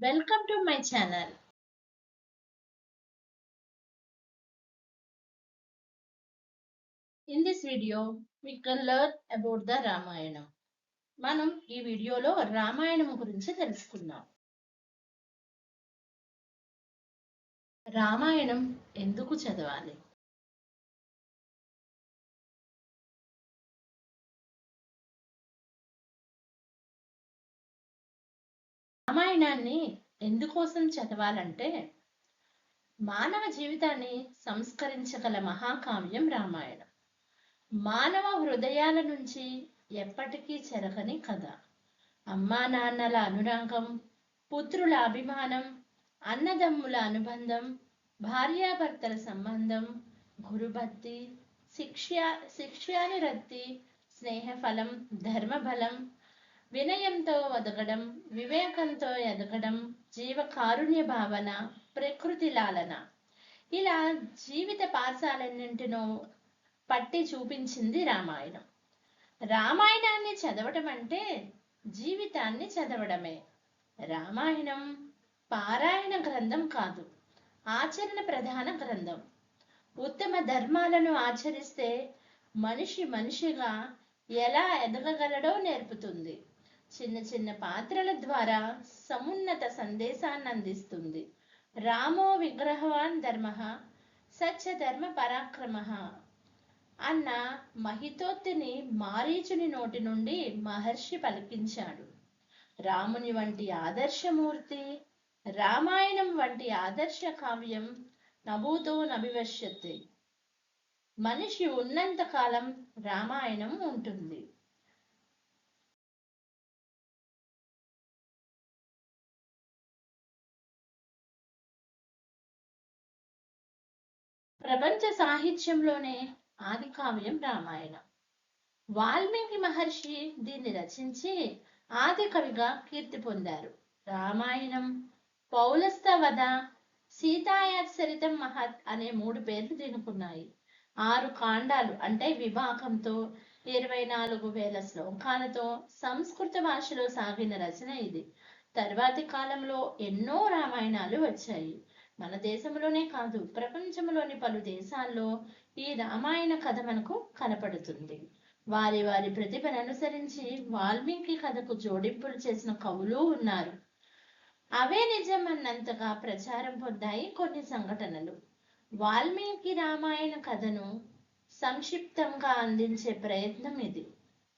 Welcome to my channel in this video we can learn about the Ramayanam మనం ఈ వీడియోలో రామాయణం గురించి తెలుసుకుందాం. రామాయణం ఎందుకు చదవాలి? రామాయణాన్ని ఎందుకోసం చదవాలంటే మానవ జీవితాన్ని సంస్కరించగల మహాకావ్యం రామాయణం. మానవ హృదయాల నుంచి ఎప్పటికీ చెరగని కథ. అమ్మా నాన్నల అనురాగం పుత్రుల అభిమానం అన్నదమ్ముల అనుబంధం భార్యాభర్తల సంబంధం గురుభక్తి శిక్ష శిక్ష్యానురక్తి స్నేహఫలం ధర్మబలం వినయంతో ఎదగడం వివేకంతో ఎదగడం జీవ కారుణ్య భావన ప్రకృతి లాలన. ఇలా జీవిత పాఠశాలన్నింటినో పట్టి చూపించింది రామాయణం. రామాయణాన్ని చదవటం అంటే జీవితాన్ని చదవడమే. రామాయణం పారాయణ గ్రంథం కాదు ఆచరణ ప్రధాన గ్రంథం. ఉత్తమ ధర్మాలను ఆచరిస్తే మనిషి మనిషిగా ఎలా ఎదగగలడో నేర్పుతుంది. చిన్న చిన్న పాత్రల ద్వారా సమున్నత సందేశాన్ని అందిస్తుంది రామో విగ్రహవాన్ ధర్మ సత్యధర్మ పరాక్రమ అన్న మహితోత్తిని మారీచుని నోటి నుండి మహర్షి పలికించాడు. రాముని వంటి ఆదర్శమూర్తి రామాయణం వంటి ఆదర్శ కావ్యం నభూతో నభివశ్యతే. మనిషి ఉన్నంత కాలం రామాయణం ఉంటుంది. ప్రపంచ సాహిత్యంలోనే ఆది కావ్యం రామాయణం. వాల్మీకి మహర్షి దీన్ని రచించి ఆది కవిగా కీర్తి పొందారు. రామాయణం పౌలస్తవధ సీతాయాచరితం మహత్ అనే మూడు పేర్లు దీనికున్నాయి. ఆరు కాండాలు అంటే విభాగంతో ఇరవై నాలుగు వేల శ్లోకాలతో సంస్కృత భాషలో సాగిన రచన ఇది. తర్వాతి కాలంలో ఎన్నో రామాయణాలు వచ్చాయి. మన దేశంలోనే కాదు ప్రపంచంలోని పలు దేశాల్లో ఈ రామాయణ కథ మనకు కనపడుతుంది. వారి వారి ప్రతిభను అనుసరించి వాల్మీకి కథకు జోడింపులు చేసిన కవులు ఉన్నారు. అవే నిజం అన్నంతగా ప్రచారం పొందాయి కొన్ని సంఘటనలు. వాల్మీకి రామాయణ కథను సంక్షిప్తంగా అందించే ప్రయత్నం ఇది.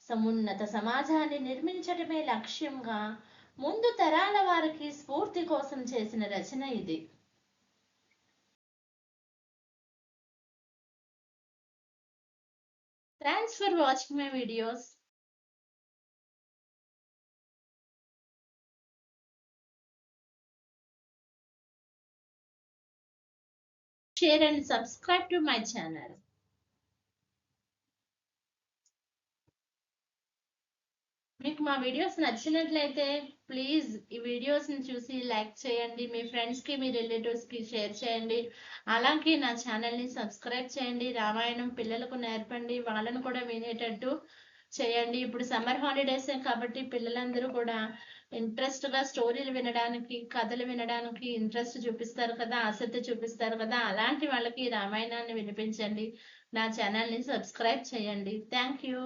సమున్నత సమాజాన్ని నిర్మించడమే లక్ష్యంగా ముందు తరాల వారికి స్ఫూర్తి కోసం చేసిన రచన ఇది. Thanks for watching my videos. Share and subscribe to my channel. మీకు మా వీడియోస్ నచ్చినట్లయితే ప్లీజ్ ఈ వీడియోస్ని చూసి లైక్ చేయండి మీ ఫ్రెండ్స్కి మీ రిలేటివ్స్కి షేర్ చేయండి. అలాగే నా ఛానల్ని సబ్స్క్రైబ్ చేయండి. రామాయణం పిల్లలకు నేర్పండి. వాళ్ళను కూడా వినేటట్టు చేయండి. ఇప్పుడు సమ్మర్ హాలిడేస్ కాబట్టి పిల్లలందరూ కూడా ఇంట్రెస్ట్గా స్టోరీలు వినడానికి కథలు వినడానికి ఇంట్రెస్ట్ చూపిస్తారు కదా ఆసక్తి చూపిస్తారు కదా అలాంటి వాళ్ళకి రామాయణాన్ని వినిపించండి. నా ఛానల్ని సబ్స్క్రైబ్ చేయండి. Thank you